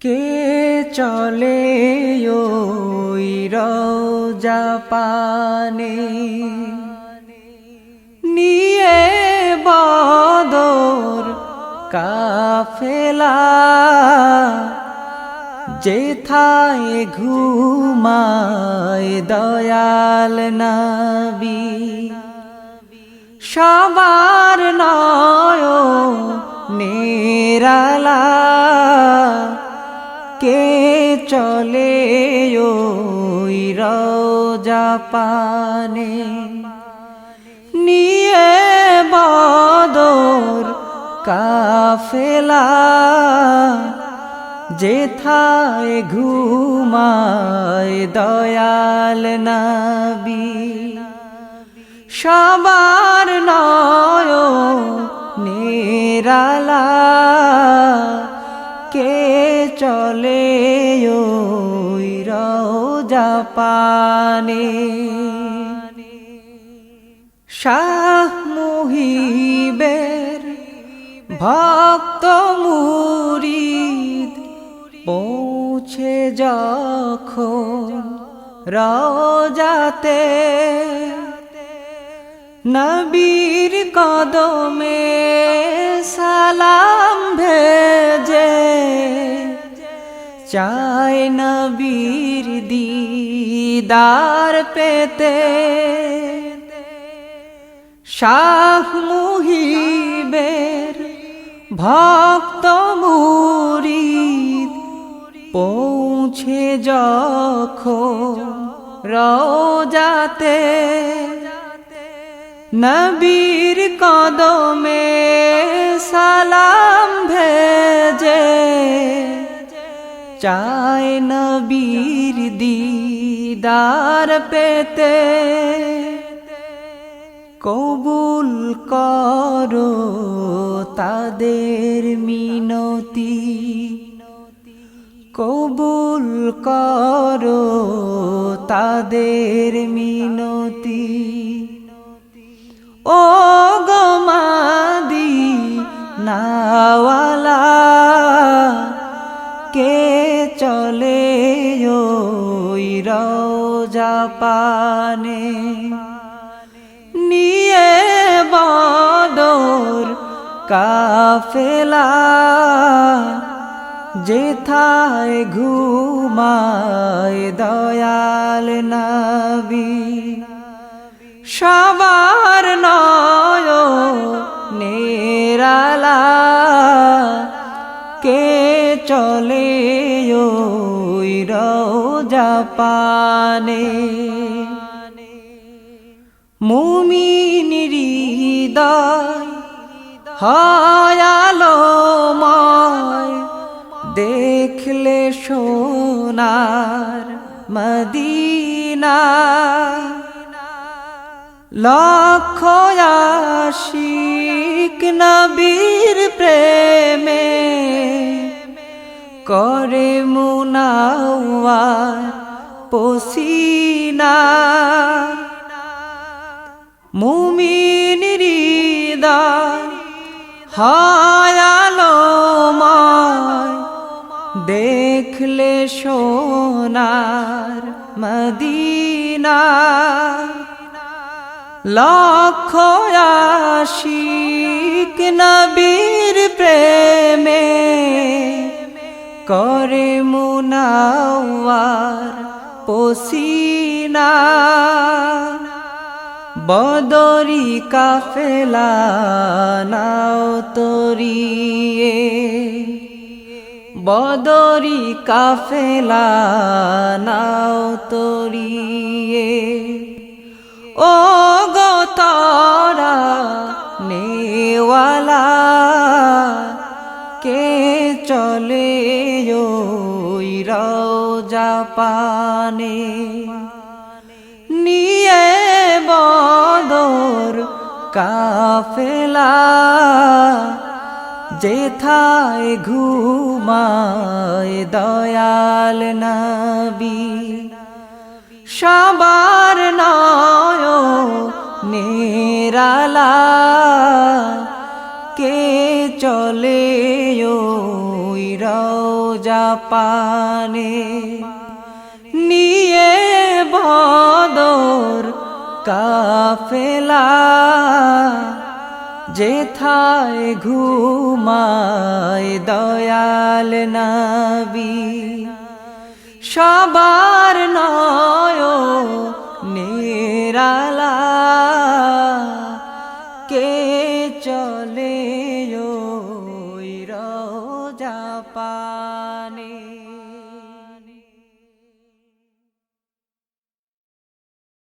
কে চলে ওই পানে? নিয়ে বদর কাফেলা যেথায় ঘুমায় দয়াল নবী। সবার নয় নিরালা কে চলে ওই রোজা পানে? নিয়ে বদর কাফেলা, যেথায় ঘুমায় দয়াল নবী। সবার নয় নিরালা চলে ওই শাহ মুহিবের ভক্ত মুরিদ পৌঁছে যখন রোজাতে নবীর কদমে সালাম চায় নবীর দিদার পেতে। শাহ মুহিবের ভক্ত মুরিদ পৌঁছে যখন রোজাতে। নবীর কদমে চায় নবীর দিদার পেতে। কবুল করো তাদের মিনতি। কবুল করো তাদের মিনতি। ও গমাদি নাওয়ালা, কে রোজা পানে নিয়ে বদর কাফেলা যেথায় ঘুমায় দয়াল নবী। সবার নয় নেরালা কে চলে ওই রোজা পানে। মুমিন হৃদয় হয়ালোময় দেখলে সোনার মদিনা। লক্ষ নবীর প্রেমে করে মুনাওয়ার পসিনা। মুমিন হৃদয় হায়ালোময় দেখলে সোনার মদিনা। লক্ষ আশিক নবীর প্রেমে করে মুনাওয়ার পসিনা। বদরি কাফেলা নাও তরিয়ে। বদরি কাফেলা নাও তরিয়ে। ও গো পানে নিয়ে বদর কাফেলা, যেথায় ঘুমায় দয়াল নবী। সবার নয় নিরালা, কে চলে ওই রওজা পানে? বদর কাফেলা যেথায় ঘুমায় দয়াল নবী। সবার নয় নিরালা কে চলে রোজা পা